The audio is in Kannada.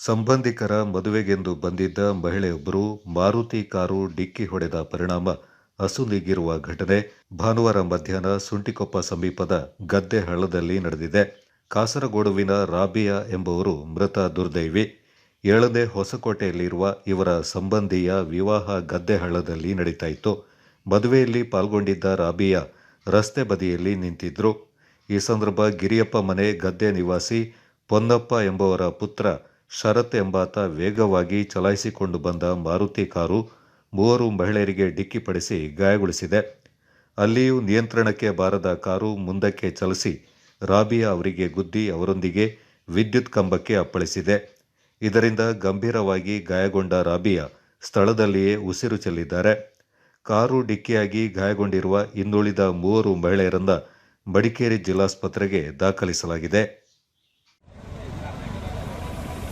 ಸಂಬಂಧಿಕರ ಮದುವೆಗೆಂದು ಬಂದಿದ್ದ ಮಹಿಳೆಯೊಬ್ಬರು ಮಾರುತಿ ಕಾರು ಡಿಕ್ಕಿ ಹೊಡೆದ ಪರಿಣಾಮ ಅಸುನೀಗಿರುವ ಘಟನೆ ಭಾನುವಾರ ಮಧ್ಯಾಹ್ನ ಸುಂಟಿಕೊಪ್ಪ ಸಮೀಪದ ಗದ್ದೆ ಹಳ್ಳದಲ್ಲಿ ನಡೆದಿದೆ. ಕಾಸರಗೋಡುವಿನ ರಾಬಿಯಾ ಎಂಬುವರು ಮೃತ ದುರ್ದೈವಿ. ಏಳನೇ ಹೊಸಕೋಟೆಯಲ್ಲಿರುವ ಇವರ ಸಂಬಂಧಿಯ ವಿವಾಹ ಗದ್ದೆ ಹಳ್ಳದಲ್ಲಿ ನಡೀತಾ ಇತ್ತು ಮದುವೆಯಲ್ಲಿ ಪಾಲ್ಗೊಂಡಿದ್ದ ರಾಬಿಯಾ ರಸ್ತೆ ಬದಿಯಲ್ಲಿ ನಿಂತಿದ್ರು. ಈ ಸಂದರ್ಭ ಗಿರಿಯಪ್ಪ ಮನೆ ಗದ್ದೆ ನಿವಾಸಿ ಪೊನ್ನಪ್ಪ ಎಂಬುವರ ಪುತ್ರ ಶರತ್ ಎಂಬಾತ ವೇಗವಾಗಿ ಚಲಾಯಿಸಿಕೊಂಡು ಬಂದ ಮಾರುತಿ ಕಾರು ಮೂವರು ಮಹಿಳೆಯರಿಗೆ ಡಿಕ್ಕಿಪಡಿಸಿ ಗಾಯಗೊಳಿಸಿದೆ. ಅಲ್ಲಿಯೂ ನಿಯಂತ್ರಣಕ್ಕೆ ಬಾರದ ಕಾರು ಮುಂದಕ್ಕೆ ಚಲಿಸಿ ರಾಬಿಯಾ ಅವರಿಗೆ ಗುದ್ದಿ ಅವರೊಂದಿಗೆ ವಿದ್ಯುತ್ ಕಂಬಕ್ಕೆ ಅಪ್ಪಳಿಸಿದೆ. ಇದರಿಂದ ಗಂಭೀರವಾಗಿ ಗಾಯಗೊಂಡ ರಾಬಿಯಾ ಸ್ಥಳದಲ್ಲಿಯೇ ಉಸಿರು ಚೆಲ್ಲಿದ್ದಾರೆ. ಕಾರು ಡಿಕ್ಕಿಯಾಗಿ ಗಾಯಗೊಂಡಿರುವ ಇನ್ನುಳಿದ ಮೂವರು ಮಹಿಳೆಯರನ್ನ ಮಡಿಕೇರಿ ಜಿಲ್ಲಾಸ್ಪತ್ರೆಗೆ ದಾಖಲಿಸಲಾಗಿದೆ.